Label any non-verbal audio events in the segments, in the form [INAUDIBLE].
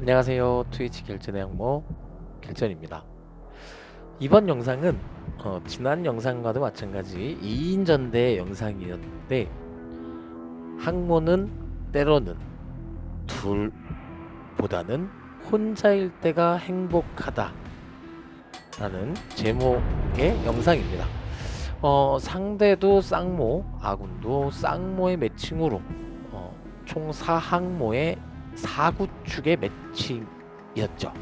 안녕하세요. 트위치 결전의 항모 결전입니다. 이번 영상은 어, 지난 영상과도 마찬가지 2인전대 영상이었는데 항모는 때로는 둘보다는 혼자일 때가 행복하다 라는 제목의 영상입니다. 어, 상대도 쌍모, 아군도 쌍모의 매칭으로 어, 총 4항모의 4구축의 매칭이었죠.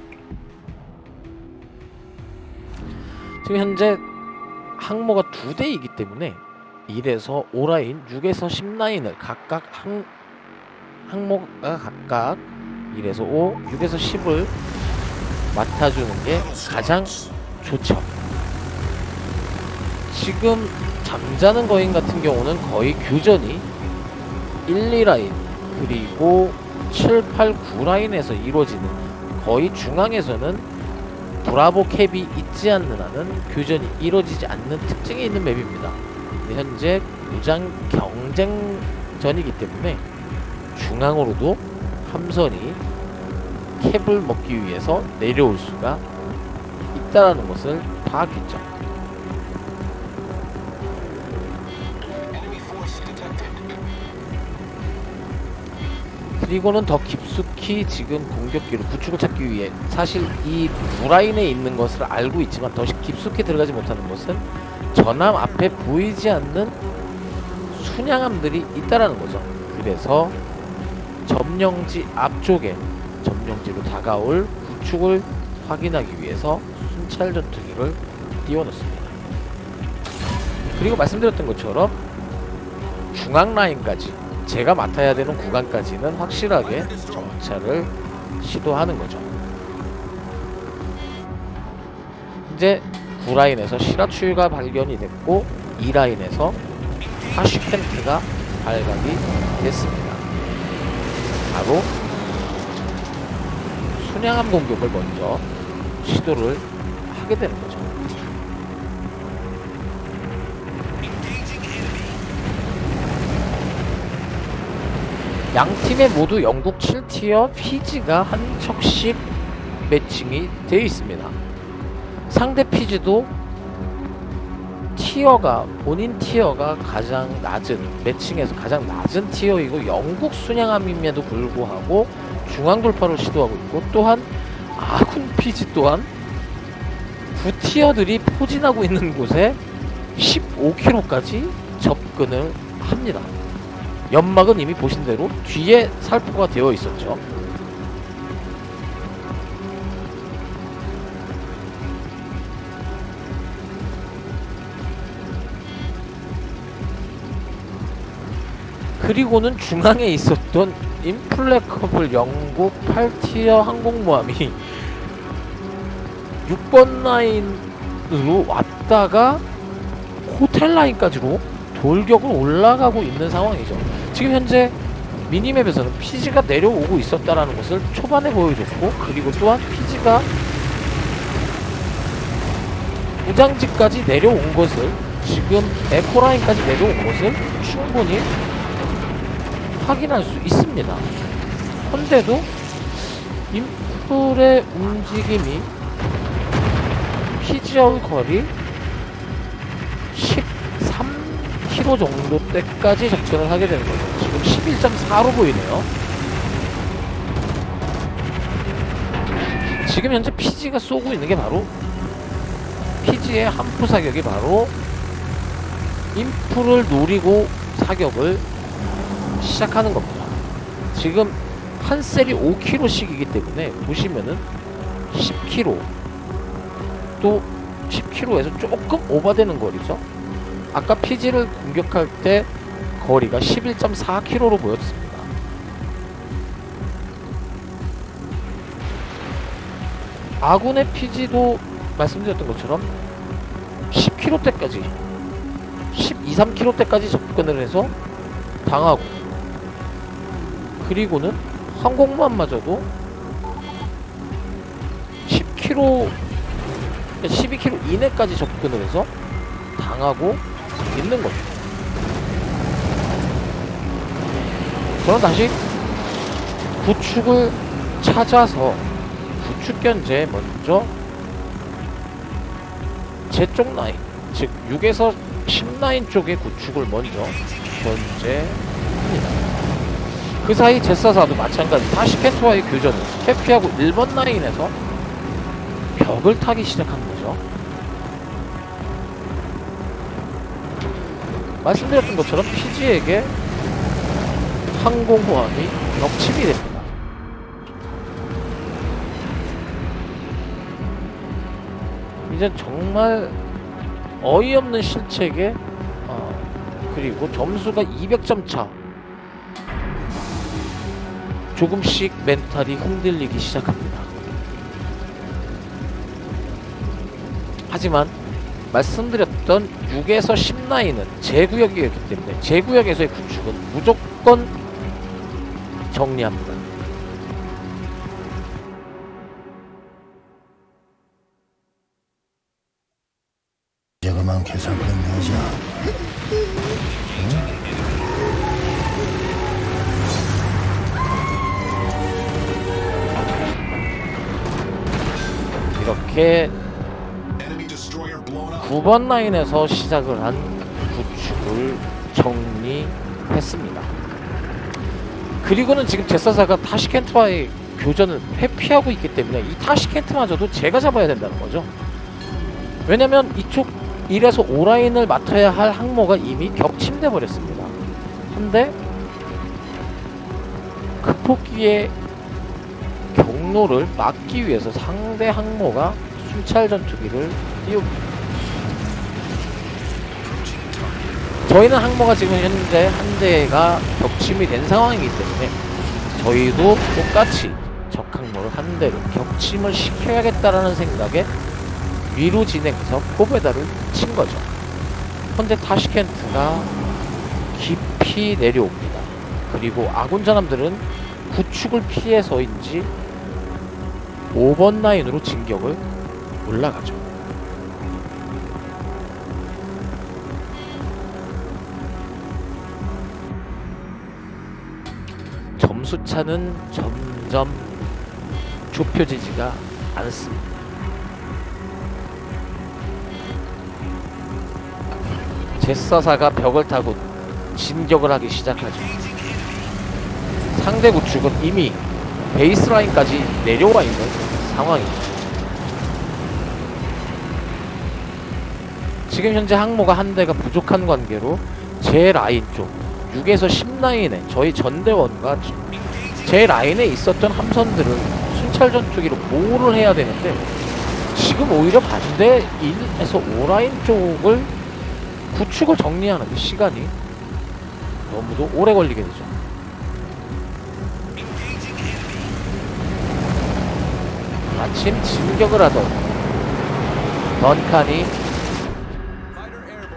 지금 현재 항모가 두 대이기 때문에 1에서 5라인, 6에서 10라인을 각각 항, 항모가 각각 1에서 5, 6에서 10을 맡아주는 게 가장 좋죠. 지금 잠자는 거인 같은 경우는 거의 교전이 1, 2라인 그리고 7, 8, 9 라인에서 이루어지는 거의 중앙에서는 브라보 캡이 있지 않는 한은 교전이 이루어지지 않는 특징이 있는 맵입니다. 현재 무장 경쟁전이기 때문에 중앙으로도 함선이 캡을 먹기 위해서 내려올 수가 있다라는 것을 파악했죠. 그리고는 더 깊숙이 지금 공격기로 구축을 찾기 위해 사실 이 무라인에 있는 것을 알고 있지만 더 깊숙이 들어가지 못하는 것은 전함 앞에 보이지 않는 순양함들이 있다라는 거죠. 그래서 점령지 앞쪽에 점령지로 다가올 구축을 확인하기 위해서 순찰 전투기를 띄워놓습니다. 그리고 말씀드렸던 것처럼 중앙 라인까지 제가 맡아야 되는 구간까지는 확실하게 정찰을 시도하는 거죠. 이제 9라인에서 시라추가 발견이 됐고 2라인에서 하슈펜트가 발각이 됐습니다. 바로 순양함 공격을 먼저 시도를 하게 되는 거죠. 양 팀에 모두 영국 7티어 피지가 한 척씩 매칭이 되어 있습니다. 상대 피지도 티어가 본인 티어가 가장 낮은 매칭에서 가장 낮은 티어이고 영국 순양함임에도 불구하고 중앙 돌파를 시도하고 있고 또한 아군 피지 또한 9티어들이 포진하고 있는 곳에 15km까지 접근을 합니다. 연막은 이미 보신 대로 뒤에 살포가 되어 있었죠. 그리고는 중앙에 있었던 인플레커블 영국 8티어 항공모함이 [LAUGHS] 6번 라인으로 왔다가 호텔 라인까지로 돌격을 올라가고 있는 상황이죠. 지금 현재 미니맵에서는 피지가 내려오고 있었다라는 것을 초반에 보여줬고 그리고 또한 피지가 무장지까지 내려온 것을 지금 에코라인까지 내려온 것을 충분히 확인할 수 있습니다. 헌데도 인풀의 움직임이 피지의 거리 13km 정도 때까지 접근을 하게 되는 거죠. 지금 11.4로 보이네요. 지금 현재 PG가 쏘고 있는 게 바로 PG의 한포 사격이 바로 인프를 노리고 사격을 시작하는 겁니다. 지금 한 셀이 5km씩이기 때문에 보시면은 10km 또 10km에서 조금 오버되는 거리죠. 아까 피지를 공격할 때 거리가 11.4km로 보였습니다. 아군의 피지도 말씀드렸던 것처럼 10km대까지 12, 3km대까지 접근을 해서 당하고 그리고는 항공모함마저도 10km 12km 이내까지 접근을 해서 당하고 있는 거죠. 저는 다시 구축을 찾아서 구축 견제 먼저 제 쪽 라인 즉 6에서 10 라인 쪽의 구축을 먼저 견제합니다. 그 사이 제사사도 마찬가지 타시켄트와의 교전을 회피하고 1번 라인에서 벽을 타기 거죠. 말씀드렸던 것처럼 피지에게 항공모함이 격침이 됩니다. 이제 정말 어이없는 실책에 어, 그리고 점수가 200점 차 조금씩 멘탈이 흔들리기 시작합니다. 하지만 말씀드렸 던 6에서 10라인은 제 구역이었기 때문에 제 구역에서의 구축은 무조건 정리합니다. 이제 그만 계산 끝내자. 이렇게 9번 라인에서 시작을 한 구축을 정리했습니다. 그리고는 지금 제사사가 타시켄트와의 교전을 회피하고 있기 때문에 이 타시켄트마저도 제가 잡아야 된다는 거죠. 왜냐면 이쪽 1에서 5라인을 맡아야 할 항모가 이미 격침돼 버렸습니다. 한데 극복기의 경로를 막기 위해서 상대 항모가 순찰 전투기를 띄웁니다. 저희는 항모가 지금 현재 한 대가 격침이 된 상황이기 때문에 저희도 똑같이 적 항모를 한 대를 격침을 시켜야겠다라는 생각에 위로 진행해서 포베다를 친 거죠. 현재 타시켄트가 깊이 내려옵니다. 그리고 아군 전함들은 구축을 피해서인지 5번 라인으로 진격을 올라가죠. 수 차는 점점 좁혀지지가 않습니다. 제사사가 벽을 타고 진격을 하기 시작하죠. 상대 구축은 이미 베이스라인까지 내려와 있는 상황입니다. 지금 현재 항모가 한 대가 부족한 관계로 제 라인 쪽 6에서 10라인에 저희 전대원과 제 라인에 있었던 함선들을 순찰 전투기로 보호를 해야 되는데 지금 오히려 반대 1에서 5라인 쪽을 구축을 정리하는 데 시간이 너무도 오래 걸리게 되죠. 마침 진격을 하던 던칸이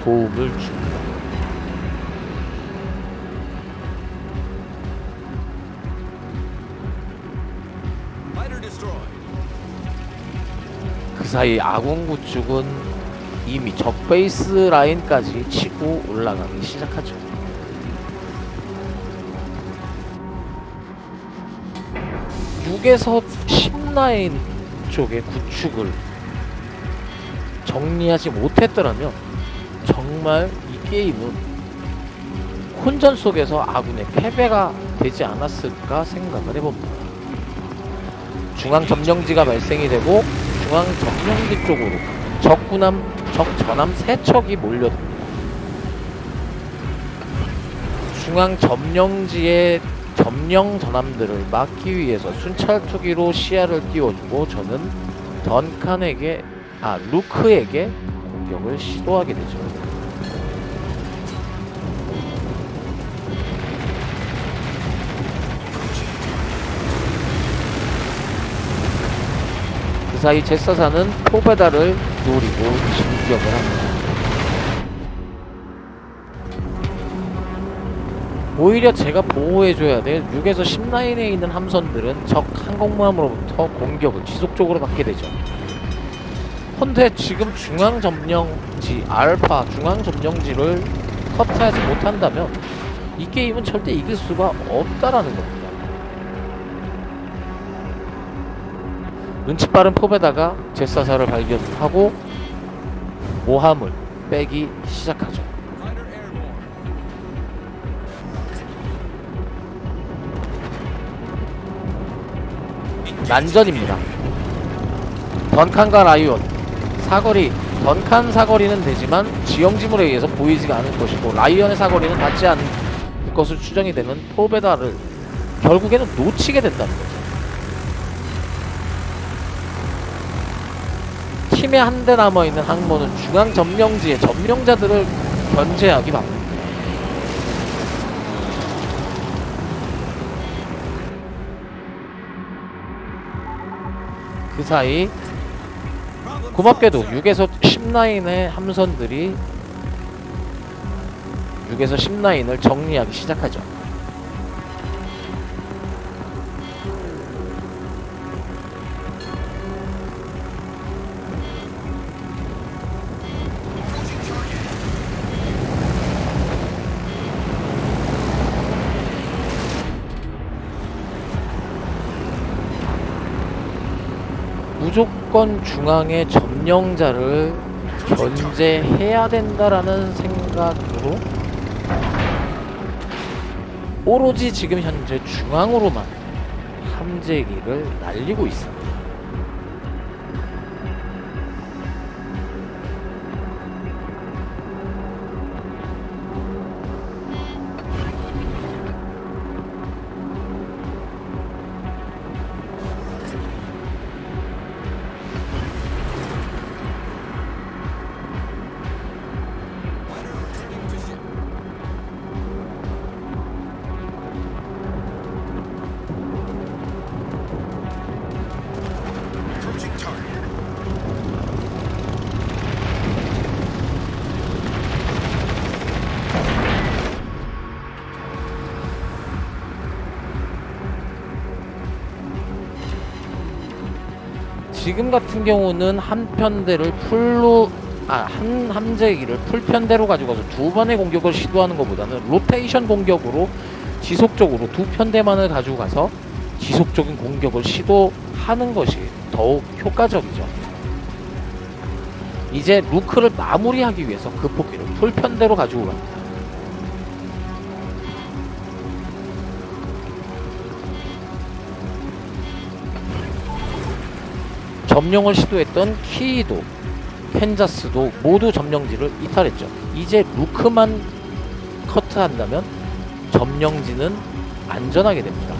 도움을 줍니다. 사이 아군 구축은 이미 적 베이스 라인까지 치고 올라가기 시작하죠. 육에서 10라인 쪽의 구축을 정리하지 못했더라면 정말 이 게임은 혼전 속에서 아군의 패배가 되지 않았을까 생각을 해봅니다. 중앙 점령지가 발생이 되고 중앙 점령지 쪽으로 적군함, 적 전함 세 척이 몰려듭니다. 중앙 점령지의 점령 전함들을 막기 위해서 순찰 투기로 시야를 띄워주고 저는 던칸에게 아 루크에게 공격을 시도하게 되죠. 사이 제사사는 포베다를 노리고 진격을 합니다. 오히려 제가 보호해줘야 될 6에서 10라인에 있는 함선들은 적 항공모함으로부터 공격을 지속적으로 받게 되죠. 헌데 지금 중앙 점령지 알파 중앙 점령지를 커트하지 못한다면 이 게임은 절대 이길 수가 없다라는 겁니다. 눈치 빠른 포베다가 제사사를 발견하고 모함을 빼기 시작하죠. 난전입니다. 던칸과 라이온 사거리 던칸 사거리는 되지만 지형지물에 의해서 보이지가 않을 것이고 라이언의 사거리는 닿지 않을 것으로 추정이 되는 포베다를 결국에는 놓치게 된다는 거죠. 팀에 한 대 남아 있는 항모는 중앙 점령지의 점령자들을 견제하기 바쁩니다. 그 사이 고맙게도 6에서 10라인의 함선들이 6에서 10라인을 정리하기 시작하죠. 무조건 중앙의 점령자를 견제해야 된다라는 생각으로 오로지 지금 현재 중앙으로만 함재기를 날리고 있습니다. 지금 같은 경우는 한 편대를 풀로 아, 한 함재기를 풀 편대로 가지고 가서 두 번의 공격을 시도하는 것보다는 로테이션 공격으로 지속적으로 두 편대만을 가지고 가서 지속적인 공격을 시도하는 것이 더욱 효과적이죠. 이제 루크를 마무리하기 위해서 그 폭기를 풀 편대로 가지고 갑니다. 점령을 시도했던 키이도 캔자스도 모두 점령지를 이탈했죠. 이제 루크만 커트한다면 점령지는 안전하게 됩니다.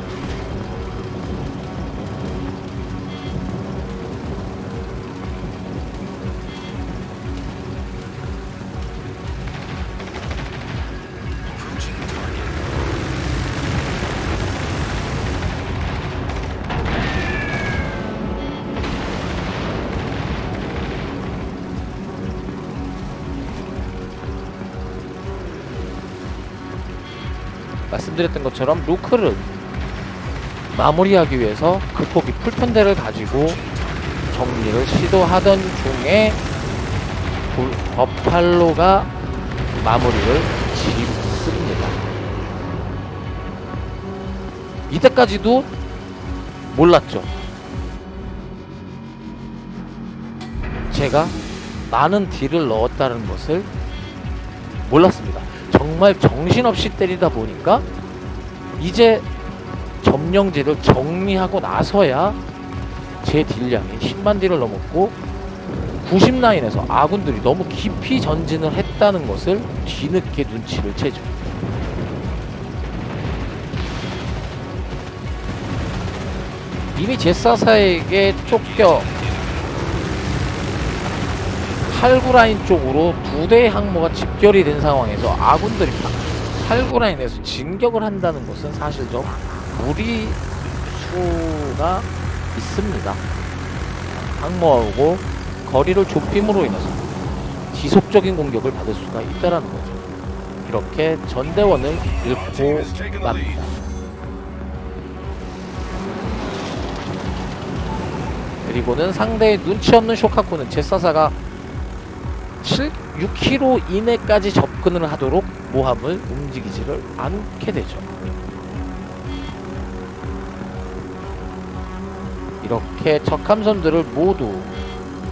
말씀드렸던 것처럼 루크를 마무리하기 위해서 극폭이 풀편대를 가지고 정리를 시도하던 중에 볼- 버팔로가 마무리를 짓습니다. 이때까지도 몰랐죠. 제가 많은 딜을 넣었다는 것을 몰랐습니다. 정말 정신없이 때리다 보니까 이제 점령지를 정리하고 나서야 제 딜량이 10만 딜을 넘었고 90라인에서 아군들이 너무 깊이 전진을 했다는 것을 뒤늦게 눈치를 채죠. 이미 제사사에게 쫓겨 8구 라인 쪽으로 두 대의 항모가 집결이 된 상황에서 아군들이 8구 라인에서 진격을 한다는 것은 사실 좀 무리수가 있습니다. 항모하고 거리를 좁힘으로 인해서 지속적인 공격을 받을 수가 있다라는 거죠. 이렇게 전대원을 잃고 맙니다. 그리고는 상대의 눈치 없는 쇼카쿠는 제사사가 7, 6km 이내까지 접근을 하도록 모함을 움직이지를 않게 되죠. 이렇게 적함선들을 모두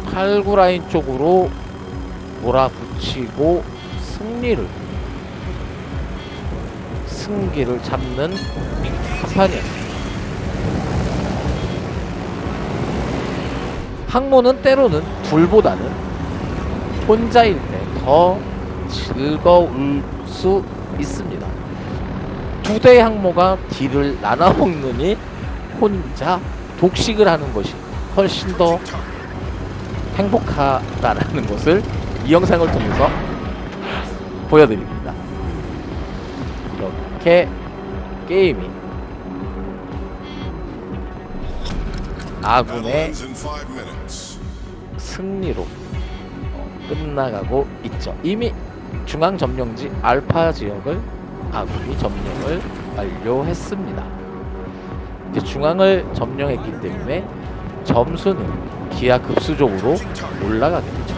8구 라인 쪽으로 몰아붙이고 승리를 승기를 잡는 한판이었습니다. 항모는 때로는 둘보다는 혼자일 때 더 즐거울 수 있습니다. 두 대의 항모가 딜을 나눠 먹느니 혼자 독식을 하는 것이 훨씬 더 행복하다라는 것을 이 영상을 통해서 보여드립니다. 이렇게 게임이 아군의. 승리로 어, 끝나가고 있죠. 이미 중앙 점령지 알파 지역을 아군이 점령을 완료했습니다. 이제 중앙을 점령했기 때문에 점수는 기하급수적으로 올라가게 되죠.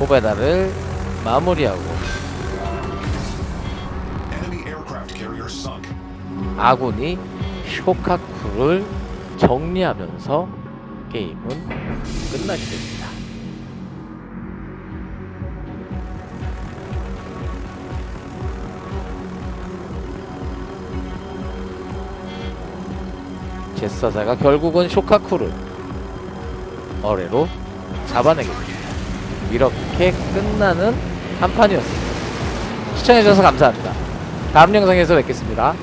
호베다를 마무리하고 아군이 쇼카쿠를 정리하면서 게임은 끝나게 됩니다. 제사자가 결국은 쇼카쿠를 어뢰로 잡아내게 됩니다. 이렇게 끝나는 한 판이었습니다. 시청해주셔서 감사합니다. 다음 영상에서 뵙겠습니다.